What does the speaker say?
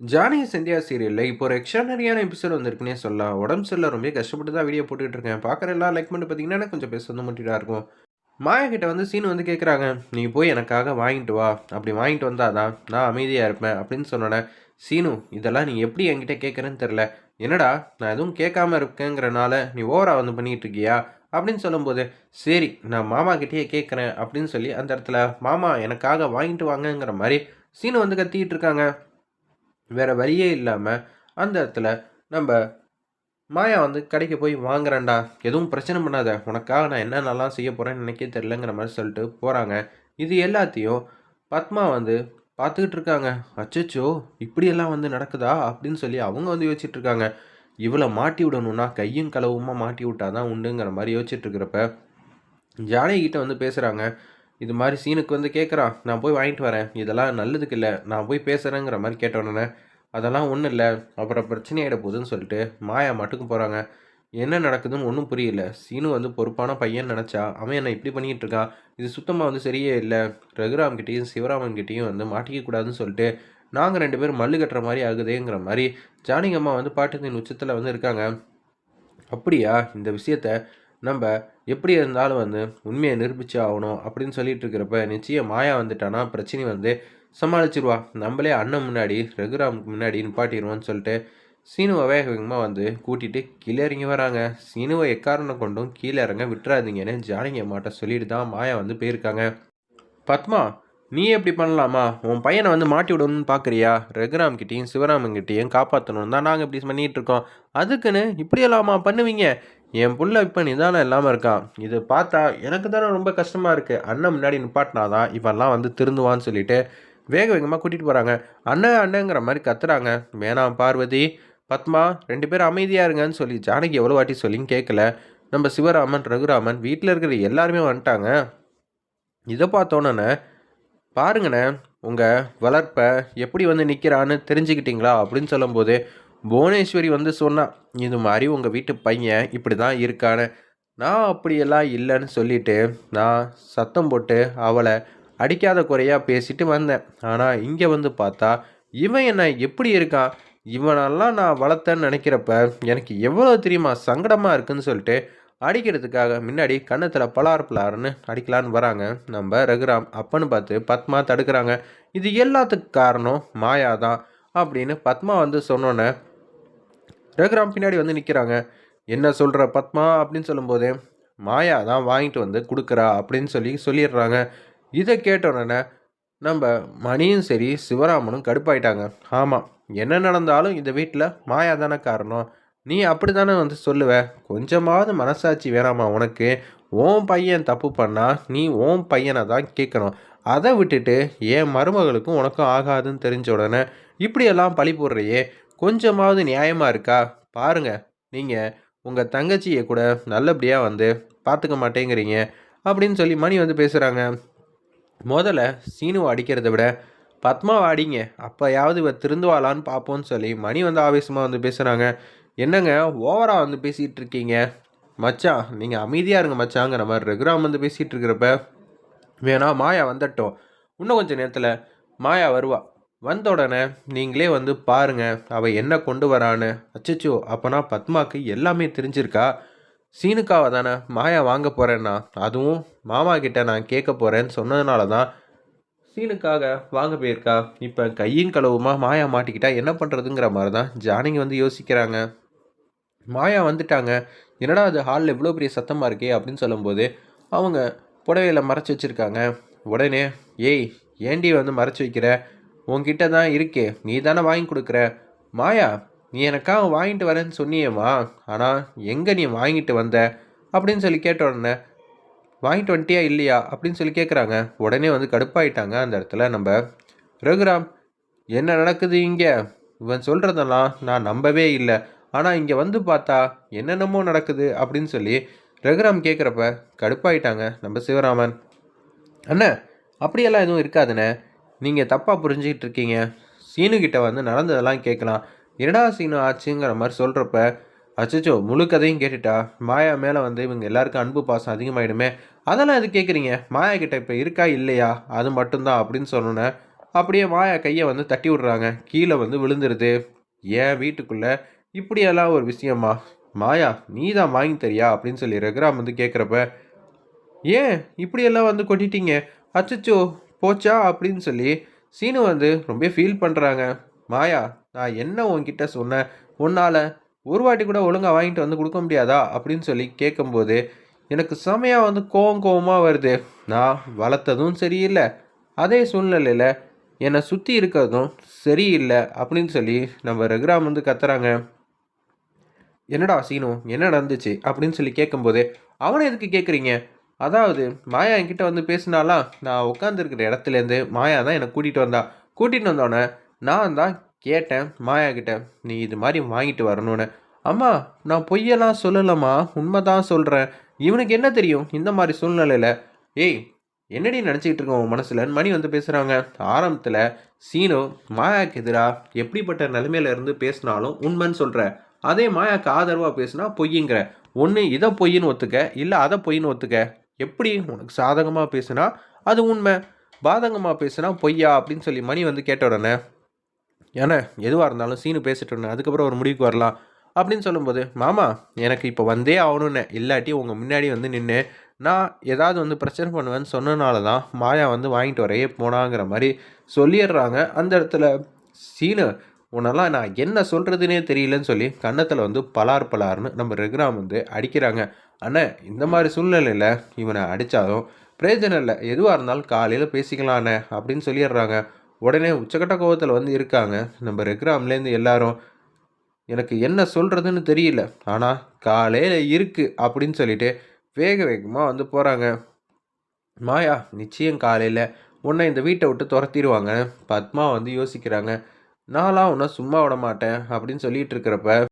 ஜானகி சந்தியா சீரியலில் இப்போ ஒரு எக்ஸ்ட்ரானரியான எபிசோட் வந்திருக்குன்னே சொல்லலாம். உடம்பு சரியில்லை ரொம்ப கஷ்டப்பட்டு தான் வீடியோ போட்டுட்டு இருக்கேன். பார்க்குற எல்லாம் லைக் பண்ணி பார்த்தீங்கன்னா எனக்கு கொஞ்சம் பேச வந்து மட்டும் இருக்கும். மாயா கிட்ட வந்து சீனு வந்து கேட்குறாங்க நீ போய் எனக்காக வாங்கிட்டு வா. அப்படி வாங்கிட்டு வந்தாதான் நான் அமைதியாக இருப்பேன். அப்படின்னு சொன்னோன்னே சீனு இதெல்லாம் நீ எப்படி என்கிட்ட கேட்குறேன்னு தெரில என்னடா நான் எதுவும் கேட்காம இருக்கேங்கிறனால நீ ஓவரா வந்து பண்ணிகிட்டு இருக்கியா? அப்படின்னு சொல்லும்போது சரி நான் மாமா கிட்டேயே கேட்குறேன் அப்படின்னு சொல்லி அந்த இடத்துல மாமா எனக்காக வாங்கிட்டு வாங்கங்கிற மாதிரி சீனு வந்து கத்திக்கிட்டு இருக்காங்க. வேறு வழியே இல்லாமல் அந்த இடத்துல நம்ம மாயா வந்து கடைக்கு போய் வாங்குறேன்டா. எதுவும் பிரச்சனை பண்ணாத. உனக்காக நான் என்னென்னலாம் செய்ய போகிறேன்னு நினைக்க தெரிலங்கிற மாதிரி சொல்லிட்டு போகிறாங்க இது எல்லாத்தையும் பத்மா வந்து பார்த்துக்கிட்டு இருக்காங்க. அச்சச்சோ இப்படியெல்லாம் வந்து நடக்குதா அப்படின்னு சொல்லி அவங்க வந்து யோசிச்சுட்டு இருக்காங்க. இவளை மாட்டி விடணும்னா கையும் களவுமாக மாட்டி விட்டாதான் உண்டுங்கிற மாதிரி யோசிச்சுட்டு இருக்கிறப்ப வந்து பேசுகிறாங்க இது மாதிரி சீனுக்கு வந்து கேட்குறான் நான் போய் வாங்கிட்டு வரேன். இதெல்லாம் நல்லதுக்கு இல்லை நான் போய் பேசுகிறேங்கிற மாதிரி கேட்டோன்னே அதெல்லாம் ஒன்றும் இல்லை. அப்புறம் பிரச்சனை ஆகிட போகுதுன்னு சொல்லிட்டு மாயா மட்டுக்கும் போகிறாங்க என்ன நடக்குதுன்னு ஒன்றும் புரியல. சீனு வந்து பொறுப்பான பையன் நினச்சா அவன் என்னை இப்படி பண்ணிகிட்டு இருக்கான் இது சுத்தமாக வந்து சரியே இல்லை. ரகுராம் கிட்டேயும் சிவராமன் கிட்டேயும் வந்து மாட்டிக்க கூடாதுன்னு சொல்லிட்டு நாங்கள் ரெண்டு பேரும் மல்லு கட்டுற மாதிரி ஆகுதேங்கிற மாதிரி ஜானிகம்மா வந்து பாட்டுத்தின் உச்சத்தில் வந்து இருக்காங்க. அப்படியா? இந்த விஷயத்த நம்ம எப்படி இருந்தாலும் வந்து உண்மையை நிரூபிச்சு ஆகணும் அப்படின்னு சொல்லிட்டு இருக்கிறப்ப நிச்சயம் மாயா வந்துட்டானா பிரச்சனை வந்து சமாளிச்சிருவா. நம்மளே அண்ணன் முன்னாடி ரகுராமுக்கு முன்னாடி நிப்பாட்டிடுவோன்னு சொல்லிட்டு சீனுவை வேக வேகமாக வந்து கூட்டிகிட்டு கீழே இறங்கி வராங்க. சீனுவை எக்காரணம் கொண்டும் கீழே இறங்க விட்டுறாதீங்கன்னு ஜானகி அம்மாட்ட சொல்லிட்டு தான் மாயா வந்து போயிருக்காங்க. பத்மா நீ எப்படி பண்ணலாமா? உன் பையனை வந்து மாட்டி விடணும்னு பார்க்குறியா ரகுராம் கிட்டேயும் சிவராமன் கிட்டேயும் காப்பாற்றணும் தான் நாங்கள் இப்படி பண்ணிகிட்ருக்கோம் அதுக்குன்னு இப்படியெல்லாமா பண்ணுவீங்க? என் புள்ள இப்போ நிதானம் இல்லாமல் இருக்கான் இது பார்த்தா எனக்கு தானே ரொம்ப கஷ்டமாக இருக்குது அண்ணன் முன்னாடி நிப்பாட்டினாதான் இவெல்லாம் வந்து திருந்துவான்னு சொல்லிட்டு வேக வேகமாக கூட்டிகிட்டு போகிறாங்க அண்ணன் அண்ணங்கிற மாதிரி கத்துறாங்க. வேணாம் பார்வதி. பத்மா ரெண்டு பேரும் அமைதியாக இருங்கன்னு சொல்லி ஜானகி எவ்வளோ வாட்டி சொல்லியும் கேட்கல நம்ம சிவராமன் ரகுராமன் வீட்டில் இருக்கிற எல்லாருமே வந்துட்டாங்க. இதை பார்த்தோன்னே பாருங்கண்ணே உங்கள் வளர்ப்பை எப்படி வந்து நிற்கிறான்னு தெரிஞ்சுக்கிட்டீங்களா? அப்படின்னு சொல்லும்போது புவனேஸ்வரி வந்து சொன்னான் இது மாதிரி உங்கள் வீட்டு பையன் இப்படி தான் இருக்கான்னு நான் அப்படியெல்லாம் இல்லைன்னு சொல்லிட்டு நான் சத்தம் போட்டு அவளை அடிக்காத குறையாக பேசிட்டு வந்தேன். ஆனால் இங்கே வந்து பார்த்தா இவன் என்ன எப்படி இருக்கான்? இவனெல்லாம் நான் வளர்த்தேன்னு நினைக்கிறப்ப எனக்கு எவ்வளோ தெரியுமா சங்கடமாக இருக்குன்னு சொல்லிட்டு அடிக்கிறதுக்காக முன்னாடி கன்னத்தில் பலார் பலார்னு அடிக்கலான்னு வராங்க. நம்ம ரகுராம் அப்பன்னு பார்த்து பத்மா தடுக்கிறாங்க. இது எல்லாத்துக்கு காரணம் மாயா தான் அப்படின்னு பத்மா வந்து சொன்னோன்னே ரகுராம் பின்னாடி வந்து நிற்கிறாங்க என்ன சொல்கிற பத்மா? அப்படின்னு சொல்லும்போது மாயா தான் வாங்கிட்டு வந்து கொடுக்குறா அப்படின்னு சொல்லி சொல்லிடுறாங்க. இதை கேட்டோன்னே நம்ம மணியும் சரி சிவராமனும் கடுப்பாயிட்டாங்க. ஆமாம் என்ன நடந்தாலும் இந்த வீட்டில் மாயா தானே காரணம். நீ அப்படி தானே வந்து சொல்லுவ? கொஞ்சமாவது மனசாட்சி வேணாமா உனக்கு? ஓம் பையன் தப்பு பண்ணால் நீ ஓன் பையனை தான் கேட்கணும் அதை விட்டுட்டு என் மருமகளுக்கும் உனக்கும் ஆகாதுன்னு தெரிஞ்ச உடனே இப்படியெல்லாம் பழி போடுறையே. கொஞ்சமாவது நியாயமாக இருக்கா? பாருங்க. நீங்கள் உங்கள் தங்கச்சியை கூட நல்லபடியாக வந்து பார்த்துக்க மாட்டேங்கிறீங்க அப்படின்னு சொல்லி மணி வந்து பேசுகிறாங்க முதல்ல சீனுவை அடிக்கிறத விட பத்மாவை அடிங்க. அப்போயாவது இவ திருந்துவாளான்னு பார்ப்போன்னு சொல்லி மணி வந்து ஆவேசமாக வந்து பேசுகிறாங்க என்னங்க ஓவராக வந்து பேசிகிட்டு இருக்கீங்க? மச்சான் நீங்கள் அமைதியாக இருங்க மச்சாங்கிற மாதிரி ரகுராம் வந்து பேசிகிட்டு இருக்கிறப்ப வேணா மாயா வந்துட்டோம். இன்னும் கொஞ்சம் நேரத்தில் மாயா வருவா. வந்த உடனே நீங்களே வந்து பாருங்க அவள் என்ன கொண்டு வரான்னு. அச்சச்சோ அப்போனா பத்மாக்கு எல்லாமே தெரிஞ்சிருக்கா? சீனுக்காவை தானே மாயா வாங்க போகிறேன்னா அதுவும் மாமா கிட்ட நான் கேட்க போகிறேன்னு சொன்னதுனால தான். சீனுக்காக வாங்க போயிருக்கா? இப்போ கையும் களவுமா மாயா மாட்டிக்கிட்டா என்ன பண்ணுறதுங்கிற மாதிரி தான் ஜானகி வந்து யோசிக்கிறாங்க. மாயா வந்துட்டாங்க. என்னடா அது ஹாலில் இவ்வளோ பெரிய சத்தமாக இருக்கே அப்படின்னு சொல்லும்போது அவங்க புடவையில் மறைச்சி வச்சுருக்காங்க. உடனே ஏய் ஏண்டி வந்து மறைச்சி வைக்கிற? உன்கிட்ட தான் இருக்கே. நீ தானே வாங்கி கொடுக்குற. மாயா நீ எனக்காக வாங்கிட்டு வரேன்னு சொன்னியேம்மா ஆனால் எங்கே நீ வாங்கிட்டு வந்த? அப்படின்னு சொல்லி கேட்ட உடனே வாங்கிட்டு வந்துட்டியா இல்லையா? அப்படின்னு சொல்லி கேட்குறாங்க உடனே வந்து கடுப்பாயிட்டாங்க அந்த இடத்துல நம்ம ரகுராம். என்ன நடக்குது இங்கே? இவன் சொல்கிறதெல்லாம் நான் நம்பவே இல்லை. ஆனால் இங்கே வந்து பார்த்தா என்னென்னமோ நடக்குது அப்படின்னு சொல்லி ரகுராம் கேட்குறப்ப கடுப்பாயிட்டாங்க நம்ம சிவராமன். அண்ணே அப்படியெல்லாம் எதுவும் இருக்காதுண்ணே. நீங்கள் தப்பாக புரிஞ்சுக்கிட்டு இருக்கீங்க. சீனுக்கிட்ட வந்து நடந்ததெல்லாம் கேட்கலாம் என்னடா சீனு ஆச்சுங்கிற மாதிரி சொல்கிறப்ப அச்சச்சோ முழு கதையும் கேட்டுட்டா. மாயா மேலே வந்து இவங்க எல்லாருக்கும் அன்பு பாசம் அதிகமாயிடுமே. அதெல்லாம் எது கேட்குறீங்க மாயா கிட்ட இப்போ இருக்கா இல்லையா? அது மட்டும்தான் அப்படின்னு சொன்னோன்னே அப்படியே மாயா கையை வந்து தட்டி விடுறாங்க. கீழே வந்து விழுந்துருது. ஏன் வீட்டுக்குள்ளே? இப்படியெல்லாம் ஒரு விஷயமா? மாயா நீ தான் வாங்கி தரியா? அப்படின்னு சொல்லி ரகுராம் வந்து கேட்குறப்ப ஏன் இப்படியெல்லாம் வந்து கொட்டிட்டீங்க? அச்சச்சோ போச்சா அப்படின்னு சொல்லி சீனு வந்து ரொம்ப ஃபீல் பண்ணுறாங்க மாயா நான் என்ன உன்கிட்ட சொன்னேன்? உன்னால் ஒரு வாட்டி கூட ஒழுங்காக வாங்கிட்டு வந்து கொடுக்க முடியாதா? அப்படின்னு சொல்லி கேட்கும்போது எனக்கு செமையாக வந்து கோவம் கோவமாக வருது. நான் வளர்த்ததும் சரியில்லை. அதே சூழ்நிலையில் என்னை சுற்றி இருக்கிறதும் சரியில்லை அப்படின்னு சொல்லி நம்ம ரகுராம் வந்து கத்துறாங்க. என்னடா சீனு என்ன நடந்துச்சு? அப்படின்னு சொல்லி கேட்கும்போது அவனை எதுக்கு கேட்குறீங்க அதாவது மாயா என்கிட்ட வந்து பேசினாலாம் நான் உட்காந்துருக்கிற இடத்துலேருந்து மாயா தான் என்னை கூட்டிகிட்டு வந்தா. கூட்டிகிட்டு வந்தோடனே நான் தான் கேட்டேன் மாயா கிட்ட நீ இது மாதிரி வாங்கிட்டு வரணும்னு. அம்மா நான் பொய்யெல்லாம் சொல்லலம்மா உண்மை தான் சொல்கிறேன் இவனுக்கு என்ன தெரியும் இந்த மாதிரி சூழ்நிலையில்? ஏய் என்னடி நினச்சிக்கிட்டு இருக்கோம் உன் மனசில்? மணி வந்து பேசுகிறாங்க ஆரம்பத்தில் சீனு மாயாக்கு எதிராக எப்படிப்பட்ட நிலைமையில இருந்து பேசினாலும் உண்மைன்னு சொல்கிற அதே மாயாக்கு ஆதரவாக பேசுனா பொய்யுங்கிற. ஒன்று இதை பொய்ன்னு ஒத்துக்க இல்லை அதை பொய்ன்னு ஒத்துக்க. எப்படி உனக்கு சாதகமாக பேசுனா அது உண்மை பாதகமாக பேசுனா பொய்யா அப்படின்னு சொல்லி மணி வந்து கேட்ட உடனே ஏன்னா எதுவாக இருந்தாலும் சீனு பேசிட்டு இருந்தேன் அதுக்கப்புறம் ஒரு முடிவுக்கு வரலாம் அப்படின்னு சொல்லும்போது மாமா எனக்கு இப்போ வந்தே ஆகணும்னு இல்லாட்டி உங்கள் முன்னாடி வந்து நின்று நான் ஏதாவது வந்து பிரச்சனை பண்ணுவேன்னு சொன்னனால தான் மாயா வந்து வாங்கிட்டு வரையே போனாங்கிற மாதிரி சொல்லிடுறாங்க. அந்த இடத்துல சீனு உன்னெல்லாம் நான் என்ன சொல்கிறதுனே தெரியலன்னு சொல்லி கன்னத்தில் வந்து பலார் பலார்னு நம்ம ரெகுராம் வந்து அடிக்கிறாங்க. அண்ணே இந்த மாதிரி சூழ்நிலையில் இவனை அடித்தாலும் பிரயோஜனம் இல்லை. எதுவாக இருந்தாலும் காலையில் பேசிக்கலாண்ணே அப்படின்னு சொல்லிடுறாங்க. உடனே உச்சக்கட்ட கோபத்தில் வந்து இருக்காங்க. நம்ம ரெக்ராம்லேருந்து எல்லாரும் எனக்கு என்ன சொல்கிறதுன்னு தெரியல. ஆனால் காலையில் இருக்குது அப்படின்னு சொல்லிட்டு வேக வேகமாக வந்து போகிறாங்க மாயா நிச்சயம் காலையில் உன்னை இந்த வீட்டை விட்டு துரத்திடுவாங்க. பத்மா வந்து யோசிக்கிறாங்க. நான்லாம் உன்னை சும்மா விட மாட்டேன் அப்படின்னு சொல்லிட்டு இருக்கிறப்ப